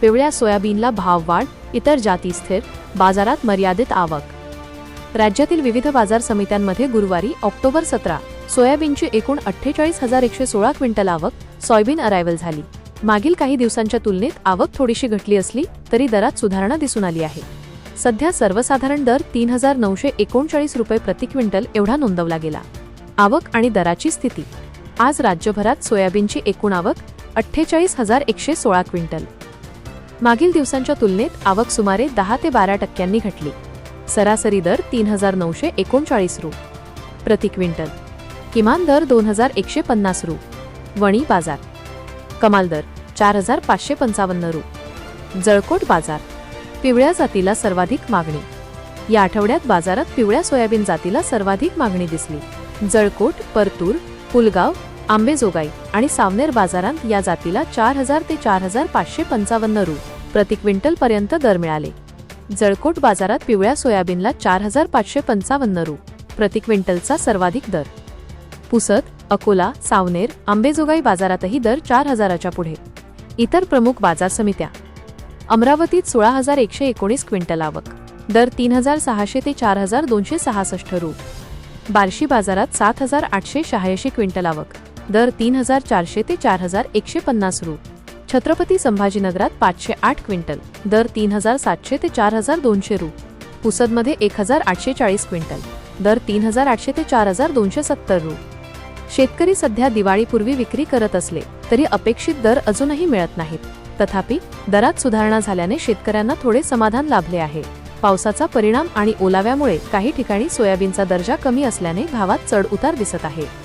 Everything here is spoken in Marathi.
पिवळ्या सोयाबीनला भाव वाढ इतर जाती स्थिर बाजारात मर्यादित आवक. राज्यातील विविध बाजार समित्यांमध्ये गुरुवारी ऑक्टोबर सतरा सोयाबीनची एकूण अठ्ठेचाळीस हजार एकशे सोळा क्विंटल आवक सोयाबीन अरायव्हल झाली. मागील काही दिवसांच्या तुलनेत आवक थोडीशी घटली असली तरी दरात सुधारणा दिसून आली आहे. सध्या सर्वसाधारण दर तीन हजार नऊशे एकोणचाळीस रुपये प्रति क्विंटल एवढा नोंदवला गेला. आवक आणि दराची स्थिती. आज राज्यभरात सोयाबीनची एकूण आवक अठ्ठेचाळीस हजार एकशे सोळा क्विंटल. मागील दिवसांच्या तुलनेत आवक सुमारे दहा ते बारा टक्क्यांनी घटली. सरासरी दर तीन हजार नऊशे एकोणचाळीस रु. प्रति क्विंटल. किमान दर दोन हजार एकशे पन्नास रु. वणी बाजार. कमाल दर चार हजार पाचशे पंचावन्न रु. जळकोट बाजार. पिवळ्या जातीला सर्वाधिक मागणी. या आठवड्यात बाजारात पिवळ्या सोयाबीन जातीला सर्वाधिक मागणी दिसली. जळकोट परतूर पुलगाव आंबेजोगाई आणि सावनेर बाजारात या जातीला चार हजार ते चार हजार पाचशे पंचावन्न रु. प्रति क्विंटल पर्यंत दर मिळाले. जळकोट बाजारात पिवळ्या सोयाबीनला चार हजार पाचशे पंचावन्न रु. प्रति क्विंटलचा सर्वाधिक दर. पुसद अकोला सावनेर आंबेजोगाई बाजारातही दर चार हजाराच्या पुढे. इतर प्रमुख बाजार समित्या. अमरावतीत सोळा हजार एकशे एकोणीस क्विंटल आवक. दर तीन हजार सहाशे ते चार हजार दोनशे सहासष्ट रु. बार्शी बाजारात सात हजार आठशे शहाऐंशी क्विंटल आवक. दर तीन हजार चारशे ते चार हजार एकशे पन्नास रु. छत्रपती संभाजीनगरात पाचशे आठ क्विंटल दर तीन हजार सातशे ते चार हजार दोनशे रु. पुसदमध्ये एक हजार आठशे चाळीस क्विंटल दर तीन हजार आठशे ते चार हजार दोनशे सत्तर रु. शेतकरी सध्या दिवाळीपूर्वी विक्री करत असले तरी अपेक्षित दर अजूनही मिळत नाहीत. तथापि दरात सुधारणा झाल्याने शेतकऱ्यांना थोडे समाधान लाभले आहे. पावसाचा परिणाम आणि ओलाव्यामुळे काही ठिकाणी सोयाबीनचा दर्जा कमी असल्याने भावात चढ उतार दिसत आहे.